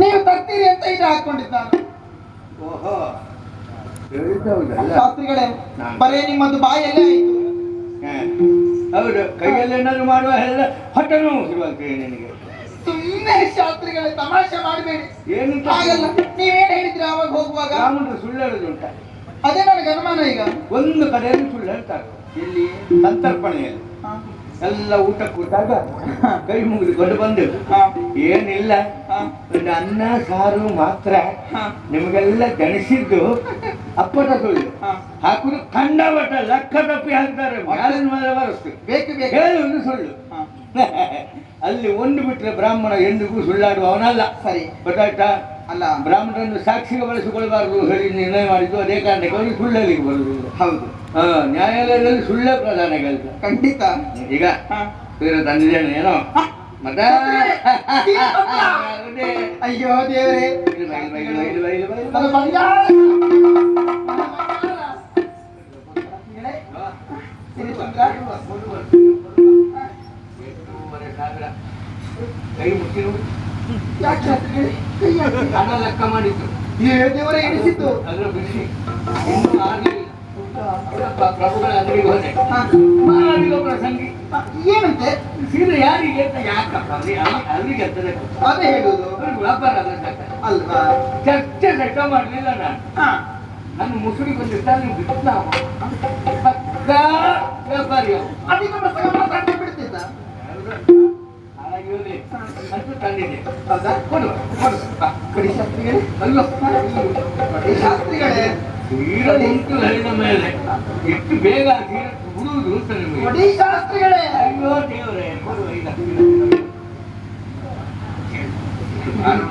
ನೀವು ತರ್ತೀರಿ ಅಂತ ಇದು ಹಾಕೊಂಡಿದ್ದ ನಾನು ಓಹೋ ಶಾಸ್ತ್ರಿಗಳೇ ಬರೇ ನಿಮ್ಮದು ಬಾಯಲ್ಲೇ ಆಯ್ತು. ಹೌದು ಕೈಯಲ್ಲಿ ಏನಾದ್ರು ಮಾಡುವ ಎಲ್ಲ ಹೊಟ್ಟೆ ನೋವು ಶುರುವಾಗ್ತದೆ ನಿನಗೆ. ಸುಮ್ಮನೆ ಶಾಸ್ತ್ರಿಗಳೇ ತಮಾಷೆ ಮಾಡಬೇಡಿ. ಏನಂತ? ಆಗಲ್ಲ ನೀವೇನ್ ಹೇಳಿದ್ರಿ ಅವಾಗ ಹೋಗುವಾಗ? ರಾಮನು ಸುಳ್ಳು ಹೇಳುದುಂಟ ಅದೇ ನನಗೆ ಅನುಮಾನ ಈಗ. ಒಂದು ಕಡೆಯಲ್ಲಿ ಸುಳ್ಳು ಹೇಳ್ತಾರೆ. ಇಲ್ಲಿ ಸಂತರ್ಪಣೆಯಲ್ಲಿ. ಎಲ್ಲ ಊಟ ಕೂತಾಗ ಕೈ ಮುಗಿದುಕೊಂಡು ಬಂದೆವು. ಏನಿಲ್ಲ. ಒಂದು ಅನ್ನ ಸಾರು ಮಾತ್ರ. ನಿಮಗೆಲ್ಲ ದಣಿಸಿದ್ದು ಅಪ್ಪಟ ಸುಳ್ಳು. ಹಾಕುದು ಕಂಡಬಟ್ಟ ಲಕ್ಕ ತಪ್ಪಿ ಹಾಕ್ತಾರೆ. ಬರಸ್ತು ಬೇಕು ಬೇಕು. ಒಂದು ಸುಳ್ಳು. ಅಲ್ಲಿ ಒಂದು ಬಿಟ್ಟರೆ ಬ್ರಾಹ್ಮಣ ಎಂದಿಗೂ ಸುಳ್ಳಾಡುವವನಲ್ಲ ಸರಿ. ಗೊತ್ತಾಯ್ತಾ? ಅಲ್ಲ. ಬ್ರಾಹ್ಮಣರನ್ನು ಸಾಕ್ಷಿಗೆ ಬಳಸಿಕೊಳ್ಳಬಾರದು ಹೇಳಿ ನಿರ್ಣಯ ಮಾಡಿದ್ದು. ಅದೇ ಕಾರಣಕ್ಕೆ ಅವರು ಸುಳ್ಳಲ್ಲಿಗೆ ಬರುವುದು. ಹೌದು. ನ್ಯಾಯಾಲಯದಲ್ಲಿ ಸುಳ್ಳೇ ಪ್ರಧಾನ ಕೆಲಸ ಖಂಡಿತ ಈಗ. ಬೇರೆ ತಂದಿದ್ದೇನೆ ಏನೋ? ಅದೇ. ಅಯ್ಯೋ ದೇವರೇ. ಕೈ ಮುಟ್ಟಿ ನೋಡು. ಯಾಕೆ ಶಾಸ್ತ್ರಿಗಳೇ? ಕೈ ಹಾಕಿ. ಹಣ ಲೆಕ್ಕ ಏ ದೇವರೇ ಎಣಿಸಿತ್ತು ಅದ್ರ ಪ್ರ- ಪ್ರಭುಗಳ ಅಂಗಡಿಗೆ ಹೋದೆ ಸಂಗಿ ಹಾ, ಏನಂತೆ? ಸೀರೆ ಯಾರಿಗೆ ಅಂತ ಯಾಕಪ್ಪ? ಅಲ್ಲಿ ಅಲ್ಲಿ- ಅಲ್ಲಿಗೆ ಅಂತದೆ ಅದೇ ಹೇಳುದು ವ್ಯಾಪಾರ ಅಲ್ವಾ? ಚರ್ಚೆ ಲೆಕ್ಕ ಮಾಡಲಿಲ್ಲ ನಾನು. ಹಾ. ನನ್ನ ಮುಸುಳಿ ಬಂದಿದ್ದ ನೀವು ಬಿಟ್ಟು ನಾವು ಪಕ್ಕ ವ್ಯಾಪಾರಿ ಮಾತಾಡ್ತಾ ಬಿಡ್ತಿದ್ದ. ಅಂತೂ ತಂದಿದ್ದೆ. ಹೌದಾ? ಕೊಡು ಕೊಡು ಕಡಿಸ ಕೊಡಿ ಶಾಸ್ತ್ರಿಗಳೇ ಅಲ್ಲೋ ಕೊಡಿ ಶಾಸ್ತ್ರಿಗಳೇ ಸೀರೆ ಉಂಟು ಹರಿದ ಮೇಲೆ ಎಷ್ಟು ಬೇಗ ಆ ಸೀರೆ ಬಿಡುವುದು ಅಂತ ನಿಮಗೆ ಕೊಡಿ ಶಾಸ್ತ್ರಿಗಳೇ ಅಯ್ಯೋ ದೇವರೇ ಕೊಡು ಐದು ಲಕ್ಷ. ನಾನು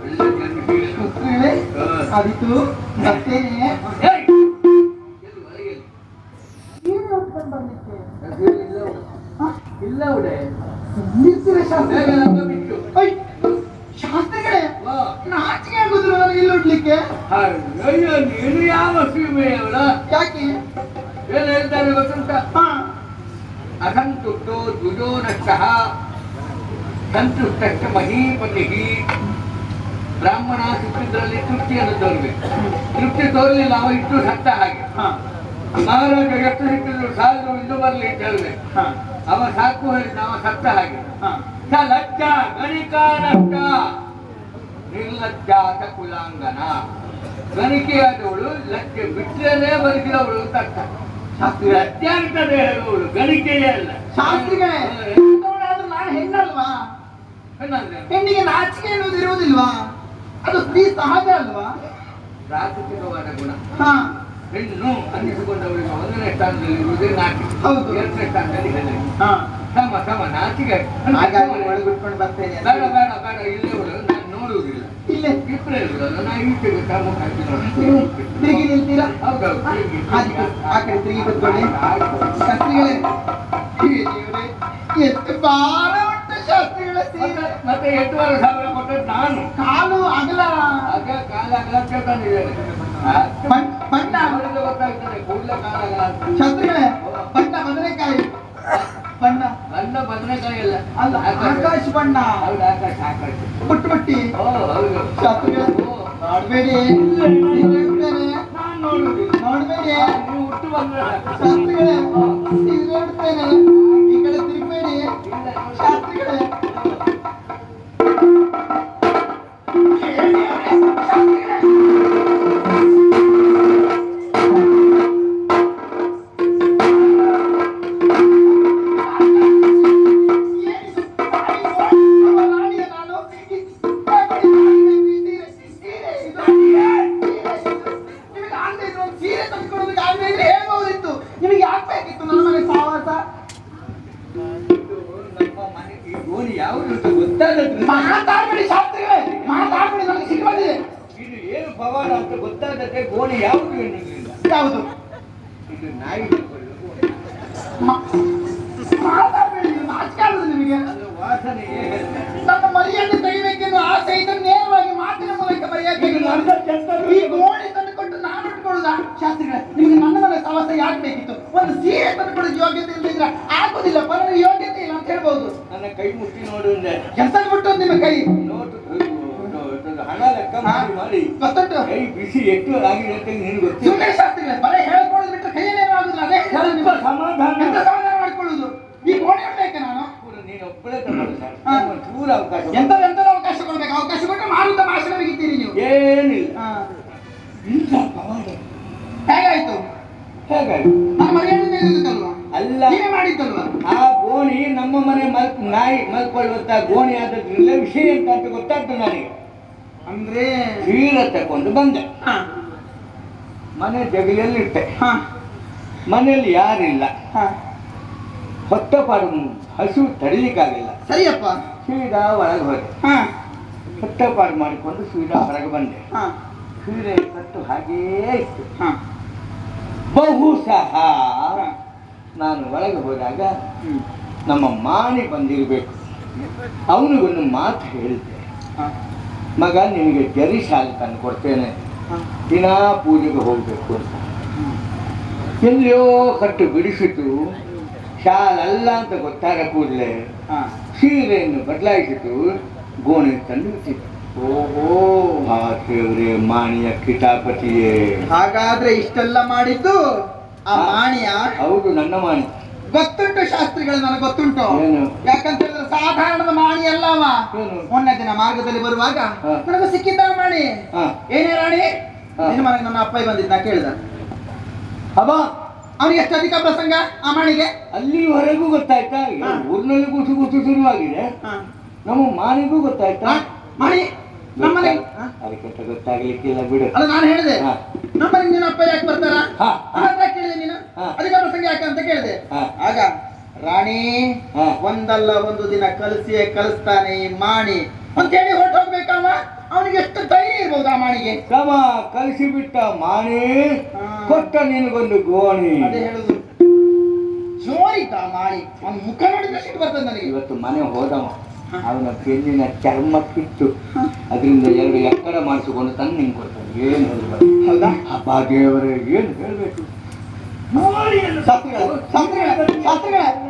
ಒಳ್ಳೆ ಜನ ಸೀರೆ. ಶಾಸ್ತ್ರಿಗಳೇ ಹಾ. ಅದಿತು ಬರ್ತೇನೆ ಏಯ್! ಎಲ್ಲಿ ಹೊರಗೆ ಎಲ್ಲಿ? ಅಯ್ಯೋ ನೀನು ಯಾವ ಸೀಮೆ ಯಾಕೆ? ಏನು ಹೇಳ್ತಾರೆ ಗೊತ್ತುಂಟ? ಅಹಂ ಅಸಂತುಷ್ಟೋ ದ್ವಿಜೋ ನಷ್ಟಃ ಸಂತುಷ್ಟಶ್ಚ ಮಹೀಪತಿ ಬ್ರಾಹ್ಮಣ ಸಿಕ್ಕಿದ್ರಲ್ಲಿ ತೃಪ್ತಿಯನ್ನು ತೋರಬೇಕು ತೃಪ್ತಿ ತೋರಲಿಲ್ಲ ಅವ ಇಷ್ಟು ಸತ್ತ ಹಾಗೆ. ಹಾ. ಮಹಾರಾಜ ಎಷ್ಟು ಸಿಕ್ಕಿದ್ರು ಸಾಲು ಇದು ಬರಲಿ ಅಂತ ಹೇಳ್ಬೇಕು ಅವ ಸಾಕು ಹೇಳಿದ ಅವ ಸತ್ತ ಹಾಗೆ. ಲಜ್ಜ ಗಣಿಕಾ ನಷ್ಟ ನಿರ್ಲಜ್ಜಾತ ಕುಲಾಂಗನ. ಗಣಿಕೆಯಾದವಳು ಲಕ್ಕೆ ಬಿಟ್ಟರೆ ಬದುಕಿದವಳು ಅಂತ ಅರ್ಥ. ಶಾಸ್ತ್ರಿ ಲಜ್ಜೆ ಅಂತದೆ ಹೇಳುವವಳು ಗಣಿಕೆಯೇ ಅಲ್ಲ. ಶಾಸ್ತ್ರಿಗಳೇ ಆದ್ರೂ ನಾನು ಹೆಣ್ಣಲ್ವಾ? ಏನಂದ್ರೆ ಹೆಣ್ಣಿಗೆ ನಾಚಿಕೆ ಅನ್ನೋದು ಇರುವುದಿಲ್ವಾ? ಅದು ಸ್ತ್ರೀ ಸಹಜ ಅಲ್ವಾ? ರಾಜಕೀಯವಾದ ಗುಣ. ಹಾ. ಹೆಣ್ಣು ಅನ್ನಿಸಿಕೊಂಡವಳಿಗೆ ಒಂದನೇ ಸ್ಥಾನದಲ್ಲಿ ಇರುವುದೇ ನಾಚಿಕೆ. ಹೌದು. ಎರಡನೇ ಸ್ಥಾನದಲ್ಲಿ ಹೆಣ್ಣು. ತಮ್ಮ ತಮ್ಮ ಸಮ ನಾಚಿಕೆ ಒಳಗೆ ಒಳಗಿಟ್ಕೊಂಡು ಬರ್ತೇನೆ. ಬೇಡ ಬೇಡ ಬೇಡ ಇಲ್ಲೇ ತಿರುಗಿ ನಿಲ್ತೀರಾ ಆ ಕಡೆ ತಿರುಗಿ ಕೂತ್ಕೊಳ್ಳಿ ಶಾಸ್ತ್ರಿಗಳೇ ಎಷ್ಟು ಭಾರ ಉಂಟು ಶಾಸ್ತ್ರಿಗಳ ಸೀರೆ ಮತ್ತೆ ಎಂಟೂವರೆ ಸಾವಿರ ಕೊಟ್ಟದ್ದು ನಾನು ಕಾಲು ಅಗಲ ಆಗ ಕಾಲ ಅಗಲ ತಂದಿದ್ದೇನೆ ಬಣ್ಣ ಬಣ್ಣ ಗೊತ್ತಾಗ್ತದೆ ಕೂಡಲೇ ಕಾಲ ಅಗಲ ಅಂತ ಶಾಸ್ತ್ರಿಗಳೇ ಬಣ್ಣ ಬದನೆಕಾಯಿ ಬಣ್ಣ ಬದನೆಕಾಯಿ ಅಲ್ಲ ಅಲ್ಲ ಆಕಾಶ. ಬಣ್ಣ ಹೌದು ಆಕಾಶ ಆಕಾಶ. ಬುಟ್ಟು ಬಟ್ಟಿ ನೋಡ್ಬೇಡಿ ನೋಡ್ಬೇಡಿ ಹುಟ್ಟು ಬಂದ್ರೆ ಶಾಸ್ತ್ರಿಗಳೇ ಈ ಕಡೆ ತಿರುಗಬೇಡಿ. ಶಾಸ್ತ್ರಿಗಳೇ ಈ ಗೋಣಿ ಯಾವುದು ಅಂತ ಗೊತ್ತಾಗದ್ರೆ ಮಾತಾಡ್ಬೇಡಿ ಶಾಸ್ತ್ರಿಗಳೇ ಮಾತಾಡ್ಬೇಡಿ ನನಗೆ ಸಿಟ್ಟು ಬಂದಿದೆ. ಇದು ಏನು ಪವಾಡ ಅಂತ ಗೊತ್ತಾಗತ್ತೆ ಗೋಣಿ ಯಾವುದು ಎನ್ನುವುದಿಲ್ಲ. ಯಾವುದು? ಇದು ನಾಯಿ ಹಿಡ್ಕೊಳ್ಳೋದು ಗೋಣಿ. ಮಾ- ಮಾತಾಡ್ಬೇಡಿ ನೀವು ನಾಚಿಕೆ ಆಗುದು ನಿಮಗೆ ಅದು ವಾಸನೆಯೇ ಹೇಳ್ತಾರೆ. ನನ್ನ ಮರಿಯನ್ನು ತೆಗಿಬೇಕೆಂದು ಆಸೆ ಇದ್ದರೆ ನೇರವಾಗಿ ಮಾತಿನ ಮೂಲಕ ಮರೆಯಾಕೆ ಇದು ನನ್ನ ಕೆಟ್ಟದ್ದು. ಈ ಗೋಣಿ ತಂದು ಕೊಟ್ಟು ನಾನು ಇಟ್ಕೊಳ್ಳುದಾ ಶಾಸ್ತ್ರಿಗಳೇ ನಿಮಗೆ ನನ್ನ ಮನೆ ಸಮಸ್ಯೆ ಯಾಕೆ ಬೇಕಿತ್ತು ಒಂದು ಸೀರೆ ತಂದು ಕೊಡೋದು ಯೋಗ್ಯತೆ ಇಲ್ಲದಿದ್ರೆ ಆಗುದಿಲ್ಲ ಪರ ಯೋಗ್ಯತೆ ಇಲ್ಲ ಅಂತ ಹೇಳ್ಬೋದು ನನ್ನ ನೋಡು ಅಂದೆ. ಎಂತ ಬಿಟ್ಟು ನಿಮ್ಮ ಕೈ. ನೋಟು ಹಣ ಲೆಕ್ಕ ಮಾಡಿ ಮಾಡಿ. ಕೈ ಬಿಸಿ ಎಷ್ಟು ಆಗಿದೆ ಅಂತ ನಿನಗೆ ಗೊತ್ತಿಲ್ಲ ಸುಮ್ಮನೆ ಶಾಸ್ತ್ರಿಗಳೇ ಬರೀ ಹೇಳ್ಕೊಳ್ಳೋದು ಬಿಟ್ಟು ಕೈಯಲ್ಲೇನು ಆಗುದಿಲ್ಲ ಅದೇ ಹೇಳೋದು ಸ್ವಲ್ಪ ನಿಮಗೆ. ಸಮಾಧಾನ? ಎಂತ ಸಮಾಧಾನ ಮಾಡ್ಕೊಳ್ಳುದು? ಈ ನಾನು. ನೀನು ಒಬ್ಬಳೇ ತಗೊಳ್ಳು ಸರ್. ಹಾ. ಒಂದು ಚೂರು ಅವಕಾಶ ಎಂತ ಎಂತ ಅವಕಾಶ ಕೊಡ್ಬೇಕು? ಅವಕಾಶ ಕೊಟ್ಟರೆ ಮಾರುತ ಭಾಷಣ ನೀವು. ಏನಿಲ್ಲ. ಇಲ್ಲ ಹೇಗಾಯ್ತು? ನಾನು ಮರ್ಯಾದೆ ಅಲ್ಲ. ನೀವೇ ಮಾಡಿದ್ದಲ್ವಾ? ಗೋಣಿ ನಮ್ಮ ಮನೆ ಮಲ್ ನಾಯಿ ಮಲ್ಕೊಳ್ಳುವಂತ ಗೋಣಿ ಆದದ್ರಿಂದ ವಿಷಯ ಎಂತ ಅಂತ ಗೊತ್ತಾಗ್ತದೆ ನನಗೆ. ಅಂದ್ರೆ ಚೀಲ ತಕೊಂಡು ಬಂದೆ. ಹಾ. ಮನೆ ಜಗಲಿಯಲ್ಲಿ ಇಟ್ಟೆ ಹಾ. ಮನೆಯಲ್ಲಿ ಯಾರಿಲ್ಲ. ಹಾ. ಹೊತ್ತ ಪಾಡು ಹಸು ತಡಿಲಿಕ್ಕಾಗಿಲ್ಲ ಸರಿಯಪ್ಪ. ಸೀದಾ ಒಳಗೆ ಹೋದೆ. ಹಾ. ಹೊತ್ತ ಪಾಡು ಮಾಡಿಕೊಂಡು ಸೀದಾ ಹೊರಗೆ ಬಂದೆ. ಹಾ. ಸೀರೆ ಕಟ್ಟು ಹಾಗೇ ಇತ್ತು. ಹಾ. ಬಹುಶಃ. ನಾನು ಒಳಗೆ ಹೋದಾಗ ನಮ್ಮ ಮಾಣಿ ಬಂದಿರಬೇಕು. ಅವನಿಗೊಂದು ಮಾತು ಹೇಳಿದೆ ಮಗ ನಿನಗೆ ಜರಿ ಶಾಲೆ ತಂದು ಕೊಡ್ತೇನೆ. ದಿನಾ ಪೂಜೆಗೆ ಹೋಗಬೇಕು ಅಂತ. ಎಲ್ಲಿಯೋ ಕಟ್ಟು ಬಿಡಿಸಿತು ಶಾಲಲ್ಲ ಅಂತ ಗೊತ್ತಾಗ ಕೂಡಲೇ. ಸೀರೆಯನ್ನು ಬದಲಾಯಿಸಿತು ಗೋಣೆ ತಂದು ಓಹೋ. ಆ ದೇವ್ರೆ ಮಾಣಿಯ ಕಿಟಾಪತಿಯೇ ಹಾಗಾದ್ರೆ ಇಷ್ಟೆಲ್ಲ ಮಾಡಿದ್ದು ಆ. ಮಾಣಿಯ ಹೌದು ನನ್ನ ಮಾಣಿ. ಗೊತ್ತುಂಟು ಶಾಸ್ತ್ರಿಗಳು ನನಗೆ ಗೊತ್ತುಂಟು? ಯಾಕಂತ ಹೇಳಿದ್ರೆ ಸಾಧಾರಣದ ಮಾಣಿ ಅಲ್ಲ ಅವ. ಮೊನ್ನೆ ದಿನ ಮಾರ್ಗದಲ್ಲಿ ಬರುವಾಗ. ನನಗೆ ಸಿಕ್ಕಿದ್ದ ಮಾಣಿ. ಏನೇ ರಾಣಿ. ನಿನ್ನ ಮನೆಗೆ ನನ್ನ ಅಪ್ಪ ಬಂದಿದ್ದ ಕೇಳಿದ. ಅಬ್ಬ ಅವನಿಗೆ ಎಷ್ಟು ಅಧಿಕ ಪ್ರಸಂಗ ಆ ಮಾಣಿಗೆ? ಅಲ್ಲಿವರೆಗೂ ಗೊತ್ತಾಯ್ತಾ. ಊರಿನಲ್ಲಿ ಗುಸು ಗುಸು ಶುರುವಾಗಿದೆ. ನಮ್ಮ ಮಾನಿಗೂ ಗೊತ್ತಾಯ್ತಾ? ಮಾಣಿ ನಮ್ಮನೆ ಅದಕ್ಕೆ ಗೊತ್ತಾಗ್ಲಿಕ್ಕಿಲ್ಲ ಬಿಡು. ಅಲ್ಲ ನಾನು ಹೇಳಿದೆ. ನಮ್ಮನೆ ನಿನ್ನ ಅಪ್ಪ ಯಾಕೆ ಬರ್ತಾರ? ನೀನು ಪ್ರಸಂಗ ಯಾಕೆ ಅಂತ ಕೇಳಿದೆ. ಆಗ ರಾಣಿ. ಒಂದಲ್ಲ ಒಂದು ದಿನ ಕಲಸಿಯೇ ಕಲಿಸ್ತಾನೆ ಈ ಮಾಣಿ ಅಂತ ಹೇಳಿ ಹೊರಟು ಹೋಗ್ಬೇಕವ ಅವನಿಗೆ ಎಷ್ಟು ಧೈರ್ಯ ಇರ್ಬೋದು ಆ ಮಾಣಿಗೆ. ಕಮ ಕಲಿಸಿ ಬಿಟ್ಟ ಮಾಣಿ. ಕೊಟ್ಟ ನಿನಗೊಂದು ಗೋಣಿ. ಅದೇ ಹೇಳುದು. ಜೋರಿತ ಮಾಣಿ. ಅವ್ನ ಮುಖ ನೋಡಿದ್ರೆ ಸಿಟ್ಟು ಬರ್ತದೆ ನನಗೆ. ಇವತ್ತು ಮನೆ ಹೋದವ. ಅವನ ಬೆನ್ನಿನ ಚರ್ಮ ಕಿತ್ತು ಅದರಿಂದ ಎರಡು ಎಕ್ಕಡ ಮಾಡಿಸಿಕೊಂಡು ತಂದು ನಿಂಗೆ ಕೊಡ್ತಾನೆ. ಏನು ಹೌದಾ? ಅಪ್ಪ ದೇವರೇ ಏನು ಹೇಳ್ಬೇಕು? ಶಾಸ್ತ್ರಿಗಳ ಶಾಸ್ತ್ರಿಗಳ ಶಾಸ್ತ್ರಿಗಳ